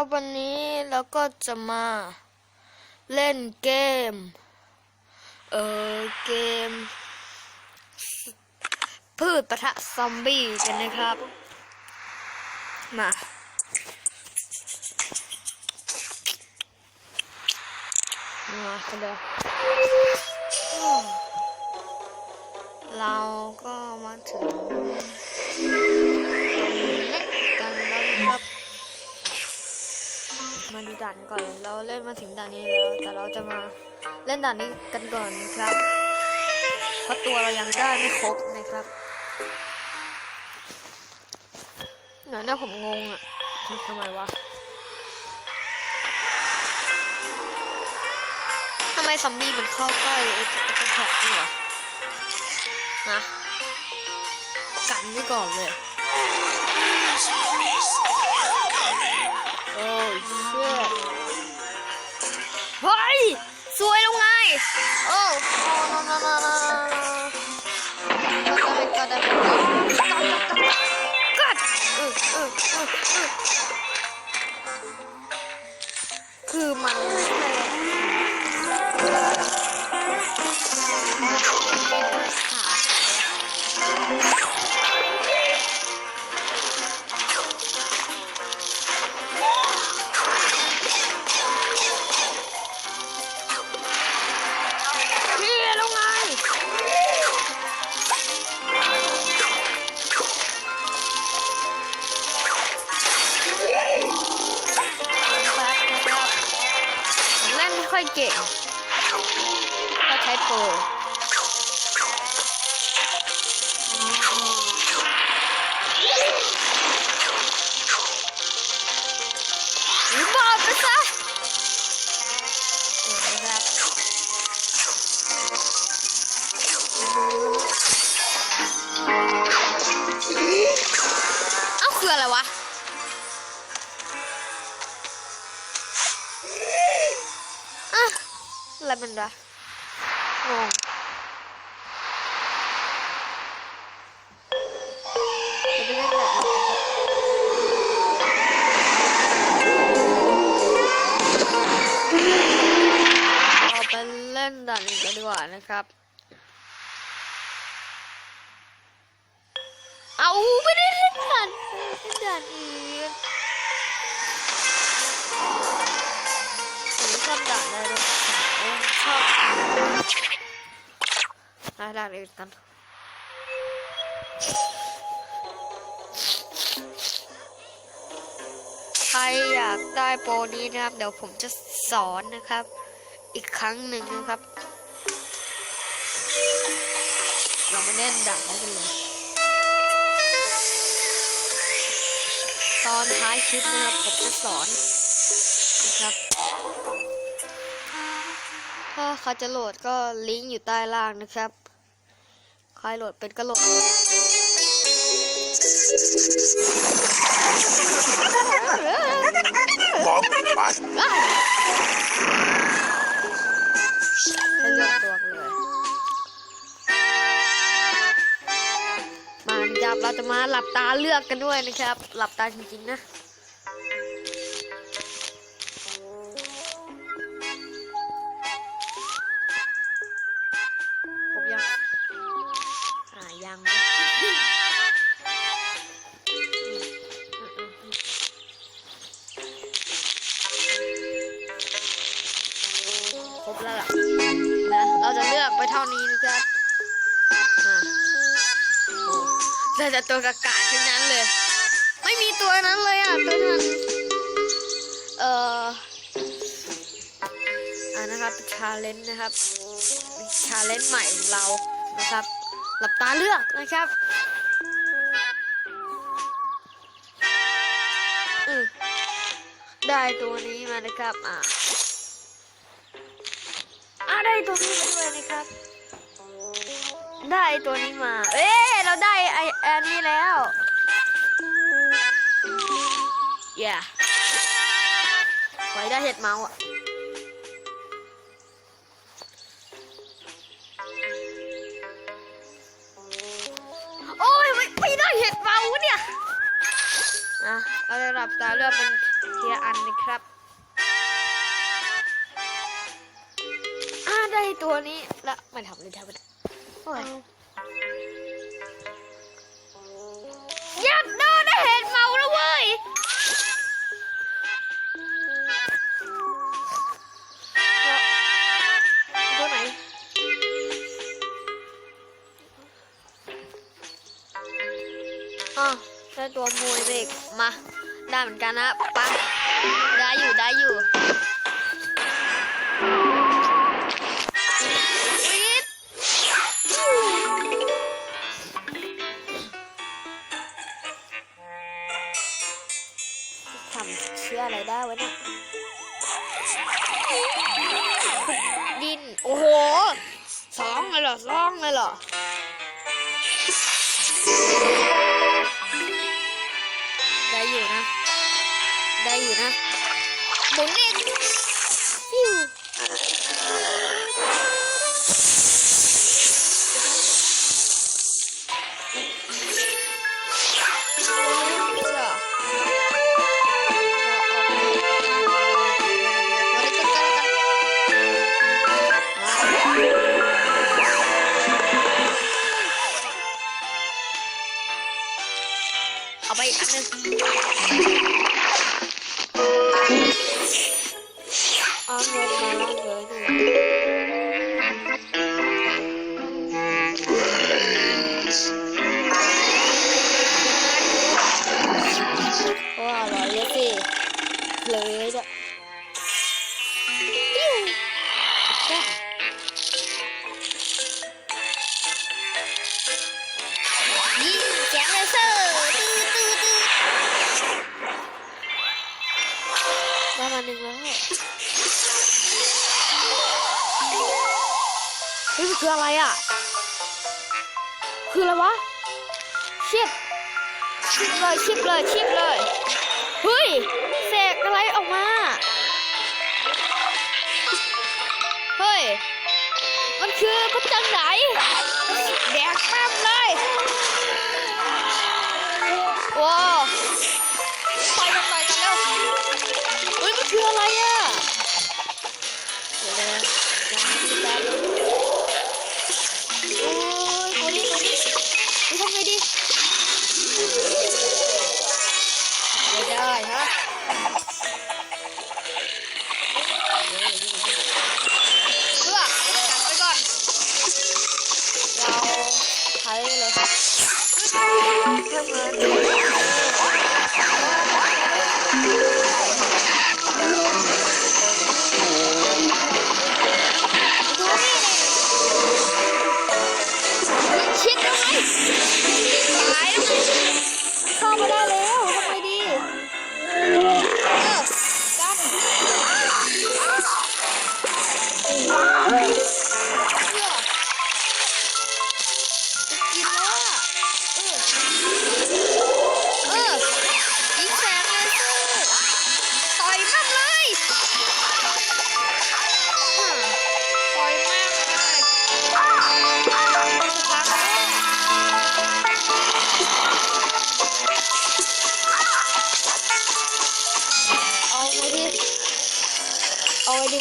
ครับวันนี้เราก็จะมาเล่นเกม เออเกม พืชปะทะซอมบี้กันนะครับ มา มากันเลยเราก็มาถึง มาดูด่านก่อน เราเล่นมาถึงด่านนี้แล้ว แต่เราจะมาเล่นด่านนี้กันก่อนนะครับ เพราะตัวเรายังได้ไม่ครบนะครับเดี๋ยวเนี่ยผมงงอะทำไมวะทำไมซอมบี้มันเข้าใกล้ไอ้ไอ้แท็กนี่วะนะกันไว้ก่อนเลย โอ้เชี่ยเฮ้ยสวยแล้วไงโอ้โอ้นอนนอนนอนกัดกัดกัดกัดเออเออเออเออคือมัน ก็ งจะเล่นอะไรเราไปเล่นด่านอื่นกันดีกว่านะครับ เอาไม่ได้เล่นด่านเล่นด่านอื่นผมชอบด่านอะไรด้วยผมชอบ ด่านด่านอื่นกันใครอยากได้โปรนี้นะครับ เดี๋ยวผมจะสอนนะครับ อีกครั้งหนึ่งนะครับ เรามาเล่นด่ากันเลย ตอนท้ายคลิปนะครับ ผมจะสอนนะครับถ้าเขาจะโหลดก็ลิงก์อยู่ใต้ล่างนะครับ ใครโหลดเป็นก็โหลดบอกไปให้เลือกตัวกันเลย มาจับเราจะมาหลับตาเลือกกันด้วยนะครับ หลับตาจริงๆนะ แต่ตัวกากาทั้งนั้นเลย ไม่มีตัวนั้นเลยอะตัวนั้นเอ่ออ่านะครับชาเลนจ์นะครับชาเลนจ์ใหม่ของเรานะครับ หลับตาเลือกนะครับอได้ตัวนี้มานะครับอ่าอ่าได้ตัวนี้มาด้วยนะครับ ได้ตัวนี้มา เอ๊ะเราได้ไออันนี้แล้วอย่าไว้ได้เห็ดเมาอะโอ้ยไม่ได้เห็ดเมาเนี่ยอะเราจะหลับตาเลือกเป็นเทียร์อันนะครับอ่าได้ตัวนี้และไม่ทำเลยทำไม่ได้โอ้ยยัดโดนได้เห็นเมาแล้วเว้ยตัวไหนอ๋อได้ตัวมวยเบรกมา ได้เหมือนกันนะปะได้อยู่ได้อยู่ เลยเหรอสองเลยเหรอได้อยู่นะ ได้อยู่นะหมุนเองฟิว เอาเงิน เฮ้ยมันคืออะไรอะ คืออะไรวะชิบชิบเลยชิบเลยชิบเลยเฮ้ยเสกอะไรออกมา เฮ้ย มันคือพระจันทร์ไหนแดกแป๊บเลยว้าวไปกันไปกันแล้วเฮ้ยมันคืออะไรอะ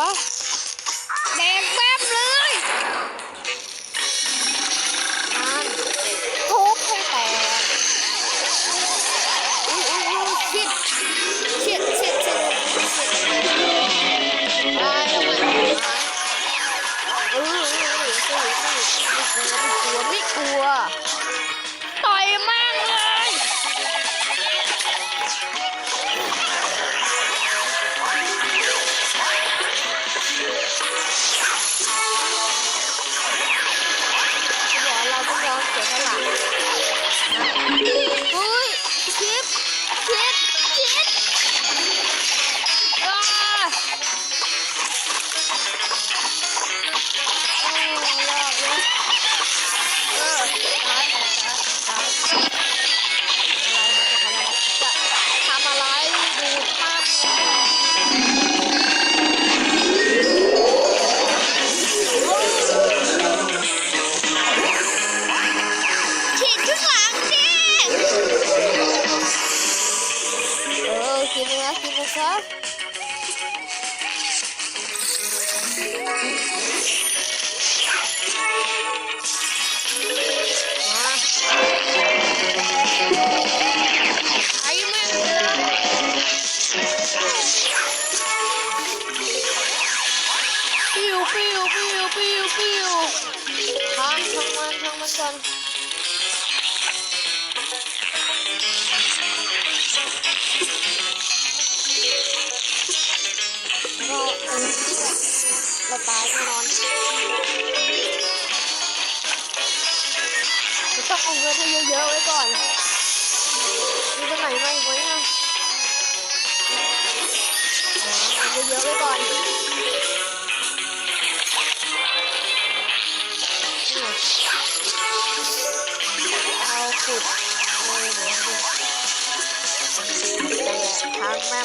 วะแดงแป๊บเลยอ่านทุบให้แตกอุ้ยอุ้ยอุ้ยชิดชิดชิดชิดชิดตายแล้วมันตายเออเออเออเออเออไม่กลัวไม่กลัวไม่กลัวต่อยมากเลย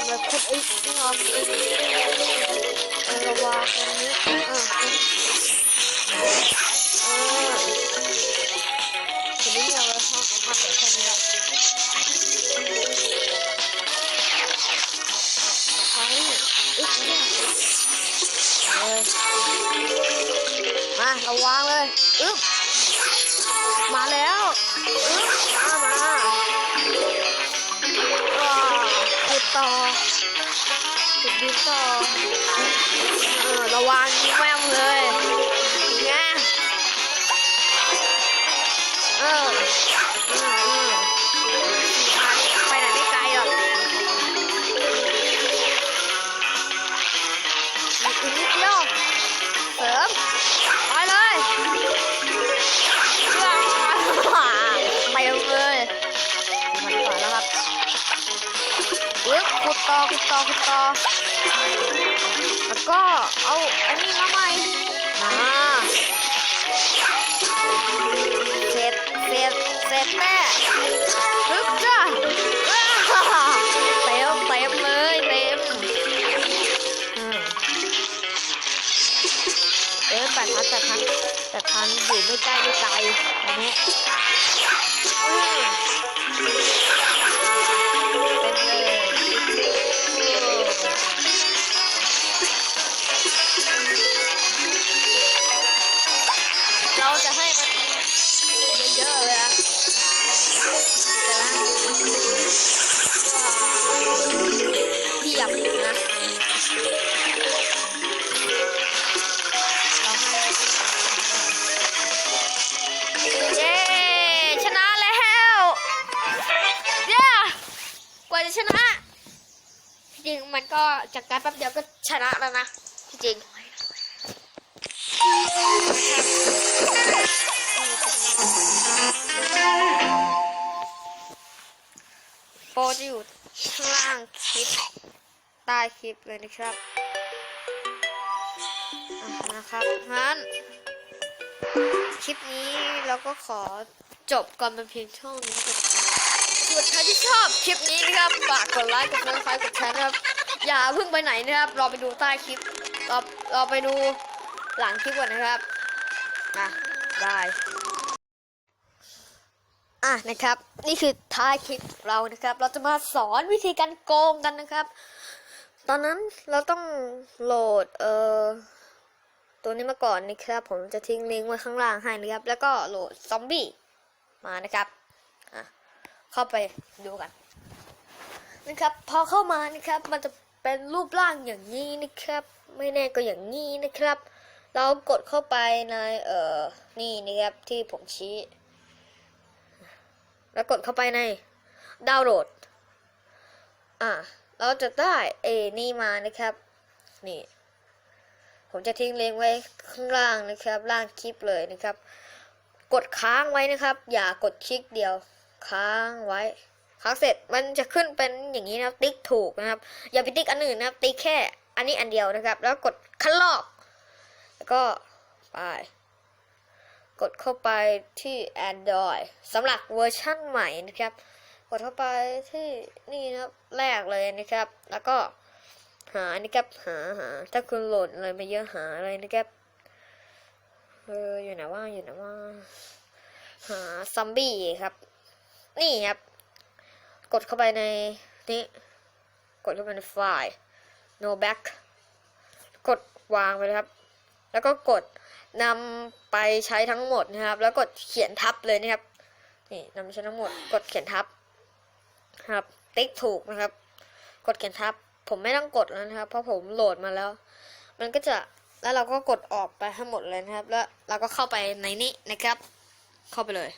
ทางแม่งเขุดต่อขุดต่อแล้วก็เอาอันนี้มา จากการแป๊บเดียวก็ชนะแล้วนะที่จริงโปรจะอยู่ข้างล่างคลิปใต้คลิปเลยนะครับนะครับงั้นคลิปนี้เราก็ขอจบก่อนเป็นเพียงเท่านี้ก่อนส่วนใครที่ชอบคลิปนี้นะครับฝากกดไลค์กดซับสไครต์กดแชร์นะครับ อย่าเพิ่งไปไหนนะครับ รอไปดูใต้คลิปรอรอไปดูหลังคลิปก่อนนะครับอะบายอะนะครับ นี่คือท้ายคลิปเรานะครับ เราจะมาสอนวิธีการโกงกันนะครับ ตอนนั้นเราต้องโหลดเอ่อตัวนี้มาก่อนนะครับ ผมจะทิ้งลิงก์ไว้ข้างล่างให้นะครับ แล้วก็โหลดซอมบี้มานะครับอะเข้าไปดูกันนะครับ พอเข้ามานะครับ มันจะ เป็นรูปร่างอย่างนี้นะครับ ไม่แน่ก็อย่างนี้นะครับ เรากดเข้าไปในเอ่อนี่นะครับที่ผมชี้ แล้วกดเข้าไปในดาวน์โหลด อะเราจะได้เอนี่มานะครับ นี่ ผมจะทิ้งลิงก์ไว้ข้างล่างนะครับ ล่างคลิปเลยนะครับ กดค้างไว้นะครับ อย่ากดคลิกเดียว ค้างไว้ ค้างเสร็จมันจะขึ้นเป็นอย่างนี้นะครับติ๊กถูกนะครับ อย่าไปติ๊กอันอื่นนะครับ ติ๊กแค่อันนี้อันเดียวนะครับ แล้วกดคันลอก แล้วก็ไปกดเข้าไปที่ Android สำหรับเวอร์ชั่นใหม่นะครับ กดเข้าไปที่นี่นะครับแรกเลยนะครับ แล้วก็หานะครับหาหาถ้าคุณโหลดอะไรมาเยอะหาอะไรนะครับเอออยู่ไหนว่าอยู่ไหนว่า หาซอมบี้ครับ นี่ครับ กดเข้าไปในนี้ กดเข้าไปในไฟล์ no back กดวางไปเลยครับ แล้วก็กดนำไปใช้ทั้งหมดนะครับ แล้วกดเขียนทับเลยนะครับ นี่นำใช้ทั้งหมด กดเขียนทับครับ ติ๊กถูกนะครับ กดเขียนทับ ผมไม่ต้องกดแล้วนะครับ เพราะผมโหลดมาแล้ว มันก็จะแล้วเราก็กดออกไปให้หมดเลยนะครับ แล้วเราก็เข้าไปในนี้นะครับ เข้าไปเลย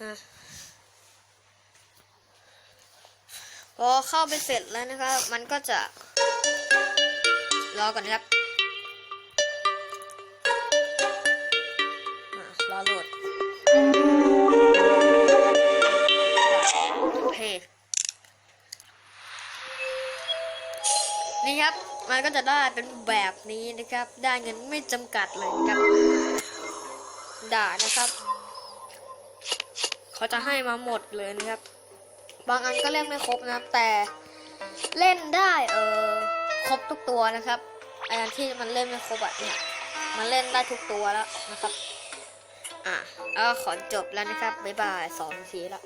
อะ พอเข้าไปเสร็จแล้วนะครับ มันก็จะรอก่อนนะครับรอโหลดโอเคนี่ครับ มันก็จะได้เป็นแบบนี้นะครับ ได้เงินไม่จำกัดเลยครับ ด่านะครับ เขาจะให้มาหมดเลยนะครับ บางอันก็เล่นไม่ครบนะครับ แต่เล่นได้เออครบทุกตัวนะครับไอ้อันที่มันเล่นไม่ครบอะเนี่ยมันเล่นได้ทุกตัวแล้วนะครับ อะก็ขอจบแล้วนะครับบ๊ายบายสองทีแล้ว